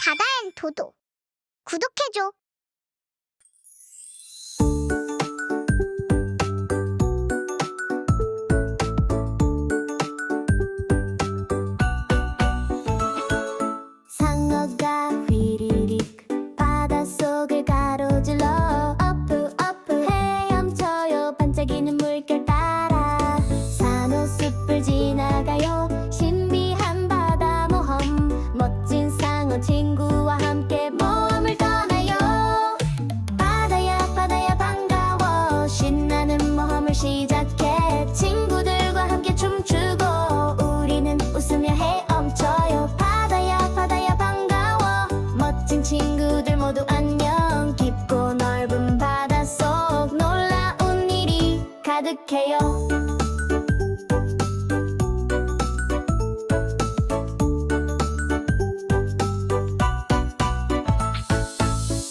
바다엔 도도. 구독해줘. 행복해요.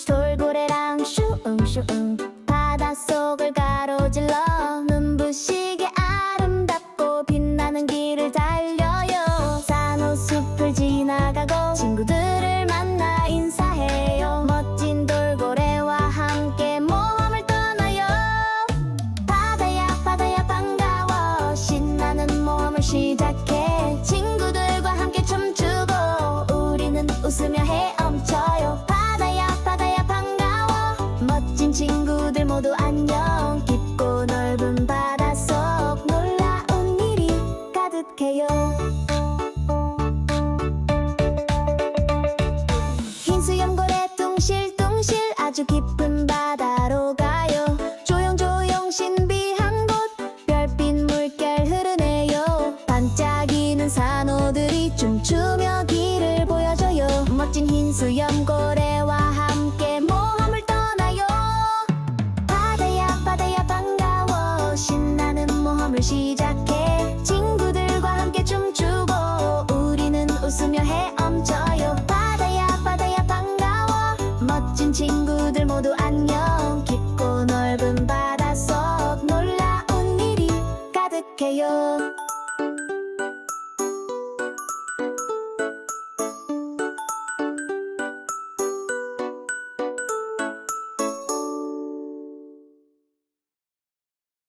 돌고래랑 슈웅슈웅 시작해. 친구들과 함께 춤추고 우리는 웃으며 헤엄쳐요. 바다야 바다야 반가워. 멋진 친구들 모두 안녕. 깊고 넓은 바다 속 놀라운 일이 가득해요. 흰 수염고래 둥실둥실 아주 깊은 바다 춤추며 길을 보여줘요. 멋진 흰 수염고래와 함께 모험을 떠나요. 바다야 바다야 반가워. 신나는 모험을 시작해. 친구들과 함께 춤추고 우리는 웃으며 헤엄쳐요. 바다야 바다야 반가워. 멋진 친구들 모두 안녕. 깊고 넓은 바닷속 놀라운 일이 가득해요.